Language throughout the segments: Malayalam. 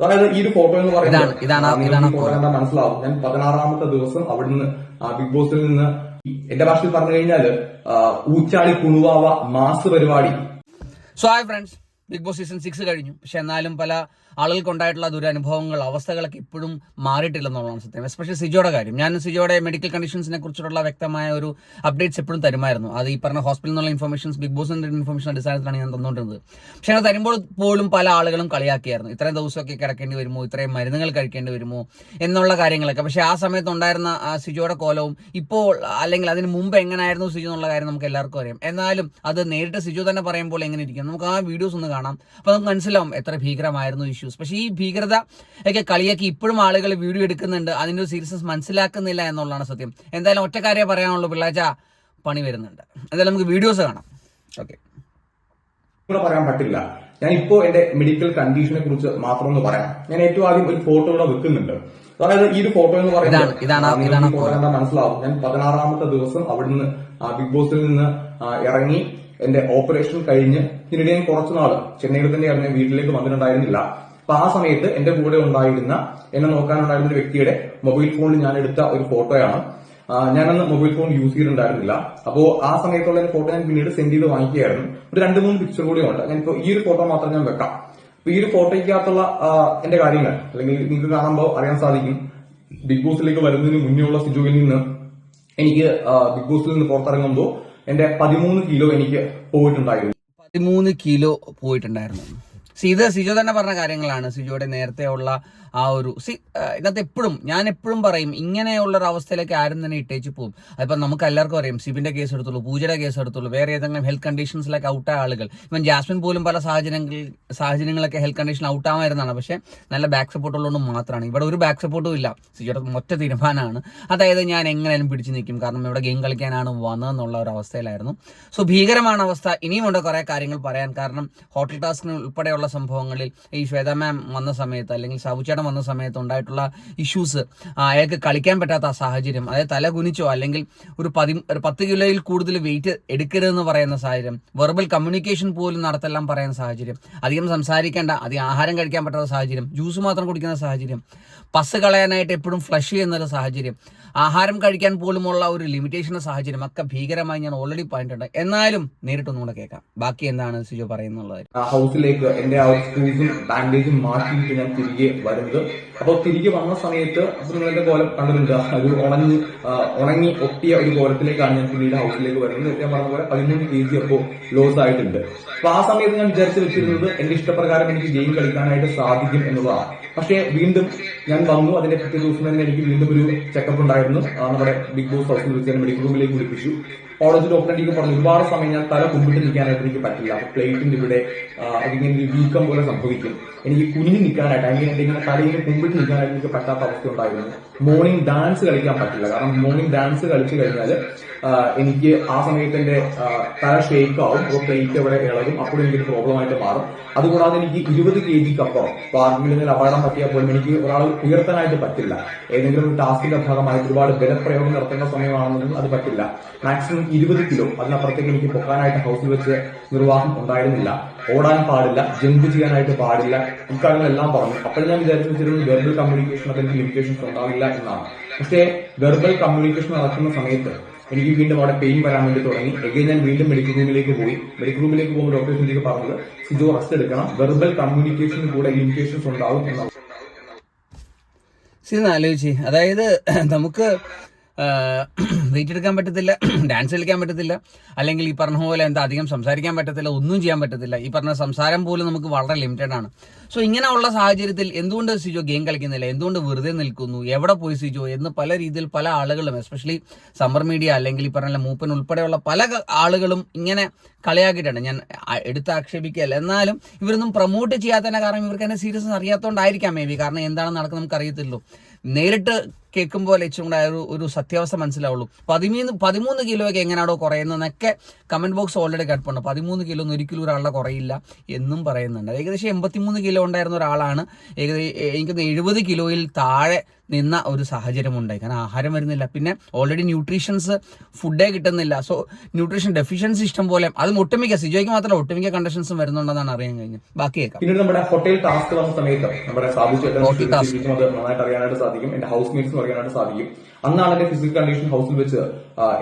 അതായത് ഈ ഒരു ഫോട്ടോ എന്ന് പറയുന്നത് ഇതാണ്- മനസ്സിലാവും. ഞാൻ പതിനാറാമത്തെ ദിവസം അവിടുന്ന് ബിഗ് ബോസിൽ നിന്ന് എന്റെ ഭാഷയിൽ പറഞ്ഞു കഴിഞ്ഞാൽ ആ, ഊച്ചാളി കുണുവാവ മാസ് പരിപാടി. So hi friends big boss season six കഴിഞ്ഞു. പക്ഷെ എന്നാലും പല ആളുകൾക്ക് ഉണ്ടായിട്ടുള്ള ദുരനുഭവങ്ങൾ അവസ്ഥകളൊക്കെ ഇപ്പോഴും മാറിയിട്ടില്ലെന്നുള്ളതാണ് സത്യം. എസ്പെഷ്യലി സിജോയുടെ കാര്യം. ഞാൻ സിജോയുടെ മെഡിക്കൽ കണ്ടീഷൻസിനെ കുറിച്ചുള്ള വ്യക്തമായ ഒരു അപ്ഡേറ്റ്സ് എപ്പോഴും തരുമായിരുന്നു. അത് ഈ പറഞ്ഞ ഹോസ്പിറ്റലിൽ നിന്നുള്ള ഇൻഫർമേഷൻസ് ബിഗ് ബോസിന്റെ ഇൻഫർമേഷൻ അടിസ്ഥാനത്തിലാണ് ഞാൻ തന്നുകൊണ്ടിരുന്നത്. പക്ഷേ അത് തരുമ്പോൾ പോലും പല ആളുകളും കളിയാക്കിയായിരുന്നു. ഇത്രയും ദിവസമൊക്കെ കിടക്കേണ്ടി വരുമോ? ഇത്രയും മരുന്നുകൾ കഴിക്കേണ്ടി വരുമോ? എന്നുള്ള കാര്യങ്ങളൊക്കെ. പക്ഷേ ആ സമയത്ത് ഉണ്ടായിരുന്ന ആ സിജോയുടെ കോലവും ഇപ്പോൾ അല്ലെങ്കിൽ അതിന് മുമ്പ് എങ്ങനെയായിരുന്നു സിജു എന്നുള്ള കാര്യം നമുക്ക് എല്ലാവർക്കും അറിയാം. എന്നാലും അത് നേരിട്ട് സിജു തന്നെ പറയുമ്പോൾ എങ്ങനെ ഇരിക്കും? നമുക്ക് ആ വീഡിയോസ് ഒന്ന് കാണാം. അപ്പോൾ നമുക്ക് മനസ്സിലാവും എത്ര ഭീകരമായിരുന്നു ഇഷ്യൂസ് പക്ഷേ ഈ ഭീകരത ഒക്കെ കളിയാക്കി ഇപ്പോഴും ആളുകൾ വീഡിയോ എടുക്കുന്നുണ്ട്. അതിന്റെ ഒരു സീരിയസ്നെസ് മനസ്സിലാക്കുന്നില്ല എന്നുള്ളതാണ് സത്യം. എന്തായാലും ഒറ്റ കാര്യമേ പറയാനുള്ളൂ. പിള്ളാച്ച പണി വരുന്നുണ്ട്. എന്തായാലും നമുക്ക് വീഡിയോസ് കാണാം. ഓക്കെ പറയാൻ പറ്റില്ല. ഞാൻ ഇപ്പോൾ എന്റെ മെഡിക്കൽ കണ്ടീഷനെ കുറിച്ച് മാത്രം ഒന്ന് പറയാം. ഞാൻ ഏറ്റവും ആദ്യം ഒരു ഫോട്ടോ ഇവിടെ വെക്കുന്നുണ്ട്. അതായത് ഈ ഒരു ഫോട്ടോ എന്ന് പറയുന്നത് മനസ്സിലാവും. ഞാൻ പതിനാറാമത്തെ ദിവസം അവിടെ നിന്ന് ബിഗ് ബോസിൽ നിന്ന് ഇറങ്ങി എന്റെ ഓപ്പറേഷൻ കഴിഞ്ഞ് പിന്നീട് ഞാൻ കുറച്ചു നാൾ ചെന്നൈയിൽ തന്നെ ഇറങ്ങിയ വീട്ടിലേക്ക് വന്നിട്ടുണ്ടായിരുന്നില്ല. അപ്പൊ ആ സമയത്ത് എന്റെ കൂടെ ഉണ്ടായിരുന്ന എന്നെ നോക്കാനുണ്ടായിരുന്ന ഒരു വ്യക്തിയുടെ മൊബൈൽ ഫോണിൽ ഞാൻ എടുത്ത ഒരു ഫോട്ടോയാണ്. ഞാനന്ന് മൊബൈൽ ഫോൺ യൂസ് ചെയ്തിട്ടുണ്ടായിരുന്നില്ല. അപ്പോ ആ സമയത്തുള്ള ഫോട്ടോ ഞാൻ പിന്നീട് സെൻഡ് ചെയ്ത് വാങ്ങിക്കുകയായിരുന്നു. ഒരു രണ്ട് മൂന്ന് പിക്ചർ കൂടി ഉണ്ട്. ഞാനിപ്പോ ഈ ഒരു ഫോട്ടോ മാത്രം ഞാൻ വെക്കാം. അപ്പൊ ഈ ഒരു ഫോട്ടോയ്ക്കകത്തുള്ള എന്റെ കാര്യങ്ങൾ അല്ലെങ്കിൽ നിങ്ങൾക്ക് കാണുമ്പോൾ അറിയാൻ സാധിക്കും ബിഗ് ബോസിലേക്ക് വരുന്നതിന് മുന്നേ ഉള്ള സിജുവിൽ നിന്ന് എനിക്ക് ബിഗ് ബോസിൽ നിന്ന് പുറത്തിറങ്ങുമ്പോൾ എന്റെ പതിമൂന്ന് കിലോ എനിക്ക് പോയിട്ടുണ്ടായിരുന്നു. പതിമൂന്ന് കിലോ പോയിട്ടുണ്ടായിരുന്നു. ഇത് സിജോ തന്നെ പറഞ്ഞ കാര്യങ്ങളാണ്. സിജോയുടെ നേരത്തെ ഉള്ള ആ ഒരു സി ഇതിനകത്ത് എപ്പോഴും ഞാൻ എപ്പോഴും പറയും ഇങ്ങനെയുള്ള ഒരു അവസ്ഥയിലേക്ക് ആരും തന്നെ ഇട്ടേച്ച് പോകും അതിപ്പോൾ നമുക്ക് എല്ലാവർക്കും അറിയാം സിബിന്റെ കേസ് എടുത്തുള്ളൂ പൂജയുടെ കേസ് എടുത്തുള്ളൂ വേറെ ഏതെങ്കിലും ഹെൽത്ത് കണ്ടീഷൻസിലൊക്കെ ഔട്ടായ ആളുകൾ. ഇവൻ ജാസ്മിൻ പോലും പല സാഹചര്യങ്ങൾ സാഹചര്യങ്ങളൊക്കെ ഹെൽത്ത് കണ്ടീഷൻ ഔട്ടാമായിരുന്നാണ് പക്ഷേ നല്ല ബാക്ക് സപ്പോർട്ട് ഉള്ളതുകൊണ്ട് മാത്രമാണ്. ഇവിടെ ഒരു ബാക്ക് സപ്പോർട്ടും ഇല്ല. സിജിയുടെ ഒറ്റ തീരുമാനമാണ്. അതായത് ഞാൻ എങ്ങനെയും പിടിച്ചു നിൽക്കും. കാരണം ഇവിടെ ഗെയിം കളിക്കാനാണ് വന്നതെന്നുള്ള ഒരു അവസ്ഥയിലായിരുന്നു സോ ഭീകരമാണ് അവസ്ഥ. ഇനിയുമുണ്ട് കുറേ കാര്യങ്ങൾ പറയാൻ. കാരണം ഹോട്ടൽ ടാസ്കിന് ഉൾപ്പെടെയുള്ള സംഭവങ്ങളിൽ ഈ ശ്വേത മാം വന്ന സമയത്ത് അല്ലെങ്കിൽ സാബുച്ചേട്ടൻ വന്ന സമയത്ത് ഉണ്ടായിട്ടുള്ള ഇഷ്യൂസ് അയാൾക്ക് കളിക്കാൻ പറ്റാത്ത സാഹചര്യം അതായത് തല കുനിച്ചോ അല്ലെങ്കിൽ ഒരു പതി ഒരു പത്ത് കിലോയിൽ കൂടുതൽ വെയിറ്റ് എടുക്കരുതെന്ന് പറയുന്ന സാഹചര്യം വെർബൽ കമ്മ്യൂണിക്കേഷൻ പോലും നടത്തെല്ലാം പറയുന്ന സാഹചര്യം അധികം സംസാരിക്കേണ്ട അധികം ആഹാരം കഴിക്കാൻ പറ്റാത്ത സാഹചര്യം ജ്യൂസ് മാത്രം കുടിക്കുന്ന സാഹചര്യം പസ് കളയാനായിട്ട് എപ്പോഴും ഫ്ലഷ് ചെയ്യുന്ന സാഹചര്യം ആഹാരം കഴിക്കാൻ പോലുമുള്ള ഒരു ലിമിറ്റേഷൻ സാഹചര്യം ഒക്കെ ഭീകരമായി ഞാൻ ഓൾറെഡി പറഞ്ഞിട്ടുണ്ട് എന്നാലും നേരിട്ടൊന്നും കൂടെ കേൾക്കാം. ബാക്കി എന്താണ് സിജു പറയുന്നുള്ളത് ഹൗസിലേക്ക് എന്റെ ബാൻഡേജും മാറ്റിയിട്ട് ഞാൻ തിരികെ വരുന്നത് അപ്പോൾ തിരികെ വന്ന സമയത്ത് അപ്പൊ നിങ്ങളുടെ കോലം കണ്ടിട്ടുണ്ട് ഒരു ഉണങ്ങി ഉണങ്ങി ഒട്ടിയ ഒരു കോലത്തിലേക്കാണ് ഞാൻ പിന്നീട് ഹൗസിലേക്ക് വരുന്നത്. ഞാൻ പറഞ്ഞ പോലെ പതിമൂന്ന് കെ ജി അപ്പോൾ ലോസ് ആയിട്ടുണ്ട്. അപ്പൊ ആ സമയത്ത് ഞാൻ വിചാരിച്ചു വെച്ചിരുന്നത് എന്റെ ഇഷ്ടപ്രകാരം എനിക്ക് ഗെയിം കളിക്കാനായിട്ട് സാധിക്കും എന്നുള്ളതാണ്. പക്ഷേ വീണ്ടും ഞാൻ വന്നു. അതിന്റെ പിറ്റേ ദിവസം തന്നെ എനിക്ക് വീണ്ടും ഒരു ചെക്കപ്പ് ഉണ്ടായിരുന്നു. നമ്മുടെ ബിഗ് ബോസ് ഹൗസിൽ വെച്ച് ഞാൻ മെഡിക്കൽ റൂമിലേക്ക് വിളിപ്പിച്ചു. കോളേജ് ഡോക്ടർ എനിക്ക് പറഞ്ഞു ഒരുപാട് സമയം ഞാൻ തല കുമ്പിട്ട് നിൽക്കാനായിട്ട് എനിക്ക് പറ്റില്ല. പ്ലേറ്റിന്റെ ഇവിടെ അതിങ്ങനെ വീക്കം പോലെ സംഭവിക്കും. എനിക്ക് കുഞ്ഞു നിൽക്കാനായിട്ട് അല്ലെങ്കിൽ തലയിൽ ഇങ്ങനെ കുമ്പിട്ട് നിൽക്കാനായിട്ട് എനിക്ക് പറ്റാത്ത അവസ്ഥ ഉണ്ടായിരുന്നു. മോർണിംഗ് ഡാൻസ് കളിക്കാൻ പറ്റില്ല. കാരണം മോർണിംഗ് ഡാൻസ് കളിച്ചു കഴിഞ്ഞാൽ എനിക്ക് ആ സമയത്ത് എന്റെ തല ഷേക്ക് ആവും. അപ്പോൾ പ്ലേറ്റ് അവിടെ ഇളകും. അപ്പോൾ എനിക്കൊരു പ്രോബ്ലം ആയിട്ട് മാറും. അതുകൂടാതെ എനിക്ക് ഇരുപത് കെ ജിക്ക് അപ്പുറം ഇപ്പൊ നിന്ന് അപകടം പറ്റിയാൽ പോലും എനിക്ക് ഒരാൾ ഉയർത്താനായിട്ട് പറ്റില്ല. ഏതെങ്കിലും ഒരു ടാസ്കിന്റെ ഭാഗമായിട്ട് ഒരുപാട് ബലപ്രയോഗം നടത്തേണ്ട സമയമാണെന്നും അത് പറ്റില്ല. മാക്സിമം ഇരുപത് കിലോ അതിനപ്പുറത്തേക്ക് എനിക്ക് പൊക്കാനായിട്ട് ഹൗസിൽ വെച്ച് നിർവാഹം ഉണ്ടായിരുന്നില്ല. ഓടാൻ പാടില്ല ജമ്പ് ചെയ്യാനായിട്ട് പാടില്ല ഇക്കാര്യങ്ങളെല്ലാം പറഞ്ഞു. അപ്പോൾ ഞാൻ വിചാരിച്ചു വെച്ചിരുന്നു വെർബൽ കമ്മ്യൂണിക്കേഷൻ അതിന്റെ ലിമിറ്റേഷൻസ് ഉണ്ടാവില്ല എന്നാണ്. പക്ഷേ വെർബൽ കമ്മ്യൂണിക്കേഷൻ നടക്കുന്ന സമയത്ത് എനിക്ക് വീണ്ടും അവിടെ പെയിൻ വരാൻ വേണ്ടി തുടങ്ങി. എഗെയിൻ ഞാൻ വീണ്ടും മെഡിക്കൽ റൂമിലേക്ക് പോയി. മെഡിക്കൽ റൂമിലേക്ക് പോകുമ്പോൾ ഡോക്ടേഴ്സ് എനിക്ക് പറഞ്ഞത് സിജോ റെസ്റ്റ് എടുക്കണം. വെർബൽ കമ്മ്യൂണിക്കേഷന് കൂടെ ലിമിറ്റേഷൻസ് ഉണ്ടാവും എന്നാണ്. സി ആലോചിച്ച്. അതായത് നമുക്ക് വെയിറ്റ് എടുക്കാൻ പറ്റത്തില്ല ഡാൻസ് കളിക്കാൻ പറ്റത്തില്ല അല്ലെങ്കിൽ ഈ പറഞ്ഞ പോലെ എന്താ അധികം സംസാരിക്കാൻ പറ്റത്തില്ല ഒന്നും ചെയ്യാൻ പറ്റത്തില്ല. ഈ പറഞ്ഞ സംസാരം പോലും നമുക്ക് വളരെ ലിമിറ്റഡ് ആണ്. സോ ഇങ്ങനെയുള്ള സാഹചര്യത്തിൽ എന്തുകൊണ്ട് സിജോ ഗെയിം കളിക്കുന്നില്ല? എന്തുകൊണ്ട് വെറുതെ നിൽക്കുന്നു? എവിടെ പോയി സിജോ? എന്ന് പല രീതിയിൽ പല ആളുകളും എസ്പെഷ്യലി സമ്മർ മീഡിയ അല്ലെങ്കിൽ ഈ പറഞ്ഞ മൂപ്പൻ ഉൾപ്പെടെയുള്ള പല ആളുകളും ഇങ്ങനെ കളിയാക്കിയിട്ടുണ്ട്. ഞാൻ എടുത്ത് ആക്ഷേപിക്കുകയല്ല. എന്നാലും ഇവരൊന്നും പ്രൊമോട്ട് ചെയ്യാത്തതിന് കാരണം ഇവർക്ക് എന്നെ സീരിയസ് അറിയാത്തതുകൊണ്ടായിരിക്കാം മേ ബി കാരണം എന്താണ് നടക്കുന്നത് നമുക്ക് അറിയത്തില്ലല്ലോ നേരിട്ട് കേൾക്കുമ്പോൾ ഏറ്റവും കൂടെ ഒരു ഒരു സത്യാവസ്ഥ മനസ്സിലാവുള്ളൂ. പതിമൂന്ന് പതിമൂന്ന് കിലോയൊക്കെ എങ്ങനെയാണോ കുറയുന്നതെന്നൊക്കെ കമന്റ് ബോക്സ് ഓൾറെഡി കിടപ്പുണ്ട് പതിമൂന്ന് കിലോ ഒന്നും ഒരിക്കലും ഒരാളുടെ കുറയില്ല എന്നും പറയുന്നുണ്ട്. ഏകദേശം എൺപത്തിമൂന്ന് കിലോ ഉണ്ടായിരുന്ന ഒരാളാണ്. ഏകദേശം എനിക്കൊന്ന് എഴുപത് കിലോയിൽ താഴെ നിന്ന ഒരു സാഹചര്യം ഉണ്ടായി. കാരണം ആഹാരം വരുന്നില്ല. പിന്നെ ഓൾറെഡി ന്യൂട്രീഷൻസ് ഫുഡേ കിട്ടുന്നില്ല. സോ ന്യൂട്രീഷൻ ഡെഫിഷ്യൻസി ഇഷ്ടം പോലെ. അത് ഒട്ടുമിക്ക സിജോയ്ക്ക് മാത്രമല്ല ഒട്ടുമിക്ക കണ്ടീഷൻസും വരുന്നുണ്ടെന്നാണ് അറിയാൻ കഴിഞ്ഞത്. ബാക്കി കേൾക്കാം. പിന്നീട് നമ്മുടെ ഹോട്ടൽ ടാസ്ക് വന്ന സമയത്ത് നമ്മുടെ. നന്നായിട്ട് അറിയാനായിട്ട് സാധിക്കും. എന്റെ ഹൗസ് മേറ്റ്സ് അറിയാനായിട്ട് സാധിക്കും. അന്നാണ് എന്റെ ഫിസിക്കൽ കണ്ടീഷൻ ഹൗസിൽ വെച്ച്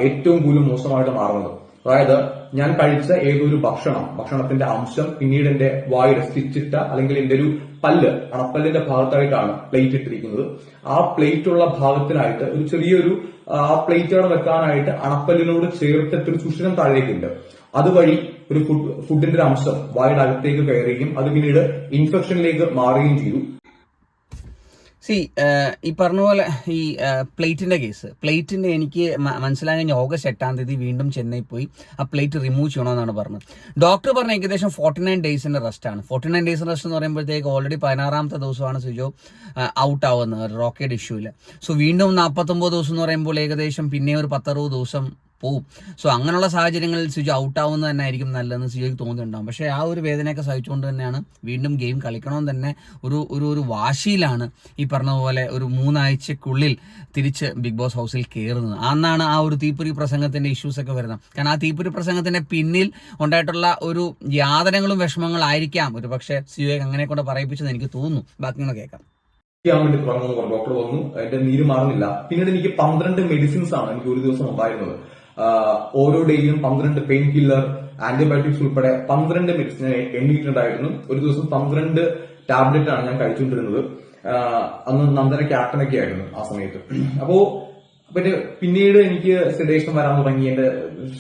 ഏറ്റവും കൂടുതൽ മോശമായിട്ട് മാറുന്നത്. അതായത് ഞാൻ കഴിച്ച ഏതൊരു ഭക്ഷണം ഭക്ഷണത്തിന്റെ അംശം പിന്നീട് എന്റെ വായു സ്റ്റിച്ചിട്ട അല്ലെങ്കിൽ എന്റെ ഒരു പല്ല് അണപ്പല്ലിന്റെ ഭാഗത്തായിട്ടാണ് പ്ലേറ്റ് ഇട്ടിരിക്കുന്നത്. ആ പ്ലേറ്റ് ഉള്ള ഭാഗത്തിനായിട്ട് ഒരു ചെറിയൊരു ആ പ്ലേറ്റ് അവിടെ വെക്കാനായിട്ട് അണപ്പല്ലിനോട് ചേർത്തിട്ട് ഒരു സുഷിരം താഴേക്കുണ്ട്. അതുവഴി ഒരു ഫുഡ് ഫുഡിന്റെ ഒരു അംശം വായുടെ അകത്തേക്ക് കയറുകയും അത് പിന്നീട് ഇൻഫെക്ഷനിലേക്ക് മാറുകയും ചെയ്തു. സി ഈ പറഞ്ഞ പോലെ ഈ പ്ലേറ്റിന്റെ കേസ് പ്ലേറ്റിന്റെ എനിക്ക് മനസ്സിലായി മനസ്സിലാകാൻ കഴിഞ്ഞ ഓഗസ്റ്റ് എട്ടാം തീയതി വീണ്ടും ചെന്നൈ പോയി ആ പ്ലേറ്റ് റിമൂവ് ചെയ്യണമെന്നാണ് പറഞ്ഞത്. ഡോക്ടർ പറഞ്ഞ ഏകദേശം ഫോർട്ടി നയൻ ഡേയ്സിന്റെ റെസ്റ്റാണ് ഫോർട്ടി നയൻ ഡേയ്സ് റെസ്റ്റ് എന്ന് പറയുമ്പോഴത്തേക്ക് ഓൾറെഡി പതിനാറാമത്തെ ദിവസമാണ് സുജോ ഔട്ട് ആവുന്നത് റോക്കറ്റ് ഇഷ്യൂൽ സോ വീണ്ടും നാൽപ്പത്തൊമ്പത് ദിവസം എന്ന് പറയുമ്പോൾ ഏകദേശം പിന്നെ ഒരു പത്തറുപത് ദിവസം പോവും. സോ അങ്ങനെയുള്ള സാഹചര്യങ്ങളിൽ സിജു ഔട്ടാവുന്നത് തന്നെ ആയിരിക്കും നല്ലതെന്ന് സിജോയ്ക്ക് തോന്നുന്നുണ്ടാവും പക്ഷേ ആ ഒരു വേദനയൊക്കെ സഹിച്ചുകൊണ്ട് തന്നെയാണ് വീണ്ടും ഗെയിം കളിക്കണമെന്ന് തന്നെ ഒരു ഒരു ഒരു വാശിയിലാണ് ഈ പറഞ്ഞതുപോലെ ഒരു മൂന്നാഴ്ചക്കുള്ളിൽ തിരിച്ച് ബിഗ് ബോസ് ഹൗസിൽ കയറുന്നത് അന്നാണ് ആ ഒരു തീപ്പൊരി പ്രസംഗത്തിന്റെ ഇഷ്യൂസൊക്കെ വരുന്നത്. കാരണം ആ തീപ്പൊരി പ്രസംഗത്തിന്റെ പിന്നിൽ ഉണ്ടായിട്ടുള്ള ഒരു യാതനകളും വിഷമങ്ങളായിരിക്കാം ഒരു പക്ഷേ സിയോയെ അങ്ങനെ കൊണ്ട് പറയിപ്പിച്ചെന്ന് എനിക്ക് തോന്നുന്നു. ബാക്കി കൂടെ കേൾക്കാം. വേണ്ടി തുടങ്ങുമെന്ന് പറഞ്ഞു ഡോക്ടർ വന്നു. എന്റെ നീര് മാറുന്നില്ല. പിന്നീട് എനിക്ക് പന്ത്രണ്ട് മെഡിസിൻസ് ആണ് എനിക്ക് ഒരു ദിവസം ഉണ്ടായിരുന്നത്. ഓരോ ഡേയിലും പന്ത്രണ്ട് പെയിൻ കില്ലർ ആന്റിബയോട്ടിക്സ് ഉൾപ്പെടെ പന്ത്രണ്ട് മെഡിസിൻ എണ്ണിയിട്ടുണ്ടായിരുന്നു. ഒരു ദിവസം പന്ത്രണ്ട് ടാബ്ലറ്റ് ആണ് ഞാൻ കഴിച്ചുകൊണ്ടിരുന്നത്. അന്ന് നന്ദന ക്യാപ്റ്റനൊക്കെ ആയിരുന്നു ആ സമയത്ത്. അപ്പോ പിന്നെ പിന്നീട് എനിക്ക് സെഡേഷൻ വരാൻ തുടങ്ങി. എന്റെ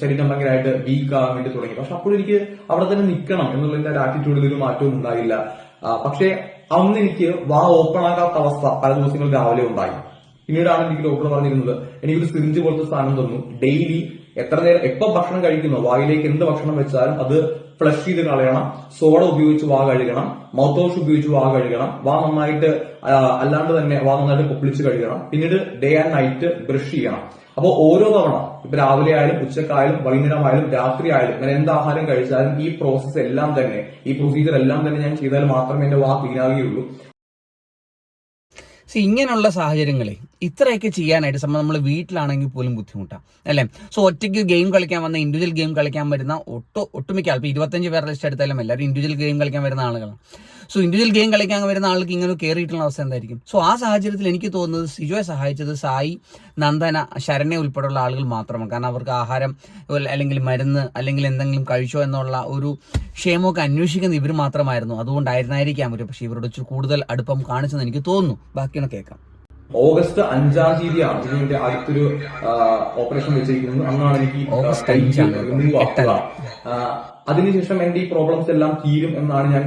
ശരീരം ഭയങ്കരമായിട്ട് വീക്ക് ആകാൻ വേണ്ടി തുടങ്ങി. പക്ഷെ അപ്പോൾ എനിക്ക് അവിടെ തന്നെ നിൽക്കണം എന്നുള്ള എന്റെ ആറ്റിറ്റ്യൂഡിൽ ഒരു മാറ്റവും ഉണ്ടായില്ല. പക്ഷെ അന്ന് എനിക്ക് വാ ഓപ്പൺ ആകാത്ത അവസ്ഥ പല ദിവസങ്ങൾ രാവിലെ ഉണ്ടായി. പിന്നീടാണ് എനിക്ക് ഡോക്ടർ പറഞ്ഞിരുന്നത്. എനിക്കൊരു സിറിഞ്ച് പോലത്തെ സാധനം തന്നു. ഡെയിലി എത്ര നേരം എപ്പോ ഭക്ഷണം കഴിക്കുന്നു? വായിലേക്ക് എന്ത് ഭക്ഷണം വെച്ചാലും അത് ഫ്ലഷ് ചെയ്ത് കളയണം. സോഡ ഉപയോഗിച്ച് വാ കഴുകണം. മൗത്ത് വാഷ് ഉപയോഗിച്ച് വാ കഴുകണം. വാ നന്നായിട്ട് അല്ലാണ്ട് തന്നെ വാ നന്നായിട്ട് പൊപ്പിളിച്ച് കഴുകണം. പിന്നീട് ഡേ ആൻഡ് നൈറ്റ് ബ്രഷ് ചെയ്യണം. അപ്പൊ ഓരോ തവണ ഇപ്പൊ രാവിലെ ആയാലും ഉച്ചക്കായാലും വൈകുന്നേരമായാലും രാത്രി ആയാലും ഞാൻ എന്ത് ആഹാരം കഴിച്ചാലും ഈ പ്രോസസ്സ് എല്ലാം തന്നെ ഈ പ്രൊസീജിയർ എല്ലാം തന്നെ ഞാൻ ചെയ്താൽ മാത്രമേ എന്റെ വാ ക്ലീൻ ആകുകയുള്ളൂ സി ഇങ്ങനെയുള്ള സാഹചര്യങ്ങളെ ഇത്രയൊക്കെ ചെയ്യാനായിട്ട് സംഭവം നമ്മൾ വീട്ടിലാണെങ്കിൽ പോലും ബുദ്ധിമുട്ടാണ് അല്ലേ? സോ ഒറ്റയ്ക്ക് ഗെയിം കളിക്കാൻ വന്ന ഇൻഡിവിജ്വൽ ഗെയിം കളിക്കാൻ വരുന്ന ഒട്ടോ ഒട്ടുമിക്ക ഇപ്പോൾ ഇരുപത്തഞ്ച് പേരുടെ ലിസ്റ്റ് എടുത്താലും എല്ലാവരും ഇൻഡിവിജ്വൽ ഗെയിം കളിക്കാൻ വരുന്ന ആളുകളാണ്. സോ ഇൻഡിവിജ്വൽ ഗെയിം കളിക്കാൻ വരുന്ന ആൾക്ക് ഇങ്ങനെ കയറിയിട്ടുള്ള അവസ്ഥ എന്തായിരിക്കും? സോ ആ സാഹചര്യത്തിൽ എനിക്ക് തോന്നുന്നത് സിജോയെ സഹായിച്ചത് സായി നന്ദന ശരണ്യ ഉൾപ്പെടെയുള്ള ആളുകൾ മാത്രമാണ്. കാരണം അവർക്ക് ആഹാരം അല്ലെങ്കിൽ മരുന്ന് അല്ലെങ്കിൽ എന്തെങ്കിലും കഴിച്ചോ എന്നുള്ള ഒരു ക്ഷേമമൊക്കെ അന്വേഷിക്കുന്ന ഇവർ മാത്രമായിരുന്നു. അതുകൊണ്ടായിരുന്നായിരിക്കാം അവർ പക്ഷേ ഇവരോട് കൂടുതൽ അടുപ്പം കാണിച്ചെന്ന് എനിക്ക് തോന്നുന്നു. ബാക്കിയൊന്ന് കേൾക്കാം. ഓഗസ്റ്റ് അഞ്ചാം തീയതിയാണ് ഇതിന്റെ അടുത്തൊരു ഓപ്പറേഷൻ വെച്ചിരിക്കുന്നത്. അന്നാണ് എനിക്ക് ഓഗസ്റ്റ് അഞ്ചാണ്. അതിനുശേഷം എന്റെ ഈ പ്രോബ്ലംസ് എല്ലാം തീരും എന്നാണ് ഞാൻ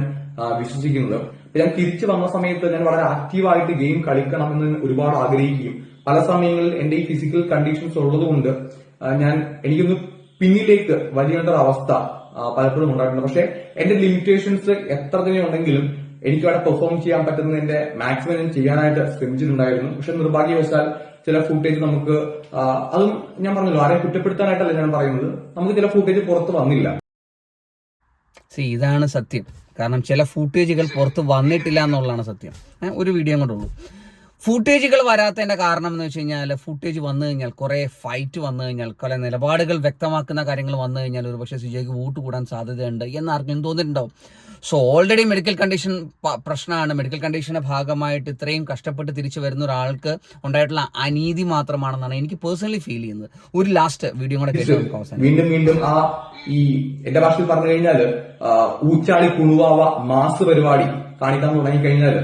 വിശ്വസിക്കുന്നത്. ഞാൻ തിരിച്ചു വന്ന സമയത്ത് ഞാൻ വളരെ ആക്റ്റീവായിട്ട് ഗെയിം കളിക്കണം എന്ന് ഒരുപാട് ആഗ്രഹിക്കുകയും പല സമയങ്ങളിൽ എന്റെ ഈ ഫിസിക്കൽ കണ്ടീഷൻസ് ഉള്ളതുകൊണ്ട് കൊണ്ട് ഞാൻ എനിക്കൊന്ന് പിന്നിലേക്ക് വലിയേണ്ട ഒരു അവസ്ഥ പലപ്പോഴും ഉണ്ടായിട്ടുണ്ട്. പക്ഷെ എന്റെ ലിമിറ്റേഷൻസ് എത്ര തന്നെ ഉണ്ടെങ്കിലും എനിക്ക് അവിടെ പെർഫോം ചെയ്യാൻ പറ്റുന്നതിന്റെ മാക്സിമം ഞാൻ ചെയ്യാനായിട്ട് ശ്രമിച്ചിട്ടുണ്ടായിരുന്നു. പക്ഷെ നിർഭാഗ്യവശാൽ ചില ഫുട്ടേജ് നമുക്ക് അതും ഞാൻ പറഞ്ഞല്ലോ ആരെയും കുറ്റപ്പെടുത്താനായിട്ടല്ല ഞാൻ പറയുന്നത്. നമുക്ക് ചില ഫുട്ടേജ് പുറത്ത് വന്നില്ല. സി ഇതാണ് സത്യം. കാരണം ചില ഫൂട്ടേജുകൾ പുറത്ത് വന്നിട്ടില്ല എന്നുള്ളതാണ് സത്യം. ഒരു വീഡിയോ കൊണ്ടുള്ളൂ ഫൂട്ടേജുകൾ വരാത്തതിന്റെ കാരണം എന്ന് വെച്ച് കഴിഞ്ഞാൽ ഫൂട്ടേജ് വന്നു കഴിഞ്ഞാൽ കുറേ ഫൈറ്റ് വന്നു കഴിഞ്ഞാൽ കുറേ നിലപാടുകൾ വ്യക്തമാക്കുന്ന കാര്യങ്ങൾ വന്നു കഴിഞ്ഞാൽ ഒരു പക്ഷേ സിജയ്ക്ക് വോട്ട് കൂടാൻ സാധ്യതയുണ്ട് എന്ന് ആർക്കും തോന്നിയിട്ടുണ്ടാവും. സോ ഓൾറെഡി മെഡിക്കൽ കണ്ടീഷൻ പ്രശ്നമാണ് മെഡിക്കൽ കണ്ടീഷന്റെ ഭാഗമായിട്ട് ഇത്രയും കഷ്ടപ്പെട്ട് തിരിച്ചു വരുന്ന ഒരാൾക്ക് ഉണ്ടായിട്ടുള്ള അനീതി മാത്രമാണെന്നാണ് എനിക്ക് പേഴ്സണലി ഫീൽ ചെയ്യുന്നത്. ഒരു ലാസ്റ്റ് വീഡിയോ കൂടെ കേട്ട് വീണ്ടും വീണ്ടും ആ ഈ എന്റെ ഭാഷയിൽ പറഞ്ഞു കഴിഞ്ഞാൽ ഊച്ചാളി കുണുവാവ മാസ് പരിപാടി കാണിക്കാൻ തുടങ്ങി കഴിഞ്ഞാൽ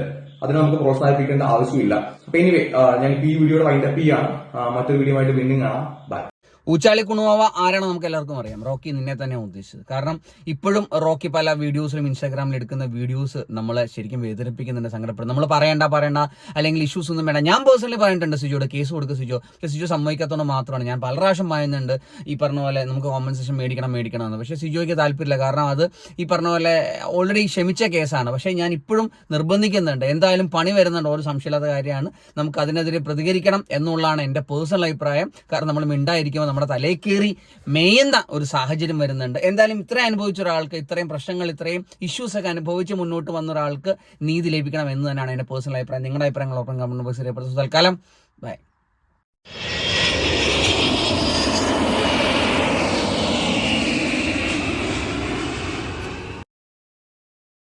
അതിനെ നമുക്ക് പ്രോത്സാഹിപ്പിക്കേണ്ട ആവശ്യമില്ല. അപ്പൊ എനിവേ ഞാൻ ഈ വീഡിയോയുടെ വൈൻഡപ്പ് ചെയ്യാണ് മറ്റൊരു വീഡിയോ ആയിട്ട് വീണ്ടും കാണാം. ബൈ ഊച്ചാളി കുണുവാവ ആരാണ് നമുക്ക് എല്ലാവർക്കും അറിയാം. റോക്കി നിന്നെ തന്നെ ഉദ്ദേശിച്ചത്. കാരണം ഇപ്പോഴും റോക്കി പല വീഡിയോസിലും ഇൻസ്റ്റാഗ്രാമിൽ എടുക്കുന്ന വീഡിയോസ് നമ്മളെ ശരിക്കും വേദനിപ്പിക്കുന്നുണ്ട് സങ്കടപ്പെടും. നമ്മൾ പറയണ്ട പറയണ്ട അല്ലെങ്കിൽ ഇഷ്യൂസ് ഒന്നും വേണ്ട. ഞാൻ പേഴ്സണലി പറഞ്ഞിട്ടുണ്ട് സിജോട് കേസ് കൊടുക്കുക സിജോ. സിജോ സമ്മതിക്കാത്തതുകൊണ്ട് മാത്രമാണ്. ഞാൻ പല പ്രാവശ്യം പറയുന്നുണ്ട് ഈ പറഞ്ഞ പോലെ നമുക്ക് കോമ്പൻസേഷൻ മേടിക്കണം മേടിക്കണം എന്ന് പക്ഷേ സിജോയ്ക്ക് താല്പര്യമില്ല. കാരണം അത് ഈ പറഞ്ഞ പോലെ ഓൾറെഡി ക്ഷമിച്ച കേസാണ്. പക്ഷേ ഞാൻ ഇപ്പോഴും നിർബന്ധിക്കുന്നുണ്ട്. എന്തായാലും പണി വരുന്നുണ്ട്. ഒരു സംശയമില്ലാത്ത കാര്യമാണ്. നമുക്ക് അതിനെതിരെ പ്രതികരിക്കണം എന്നുള്ളതാണ് എന്റെ പേഴ്സണൽ അഭിപ്രായം. കാരണം നമ്മൾ മിണ്ടായിരിക്കുമ്പോൾ നമ്മുടെ തലയിൽ കയറി മേയുന്ന ഒരു സാഹചര്യം വരുന്നുണ്ട്. എന്തായാലും ഇത്രയും അനുഭവിച്ച ഒരാൾക്ക് ഇത്രയും പ്രശ്നങ്ങൾ ഇത്രയും ഇഷ്യൂസ് ഒക്കെ അനുഭവിച്ച് മുന്നോട്ട് വന്ന ഒരാൾക്ക് നീതി ലഭിക്കണം എന്ന് തന്നെയാണ് എന്റെ പേഴ്സണൽ അഭിപ്രായം. നിങ്ങളുടെ അഭിപ്രായങ്ങളൊപ്പം കമന്റ് ബോക്സിൽ രേഖപ്പെടുത്തുന്നു തൽക്കാലം ബൈ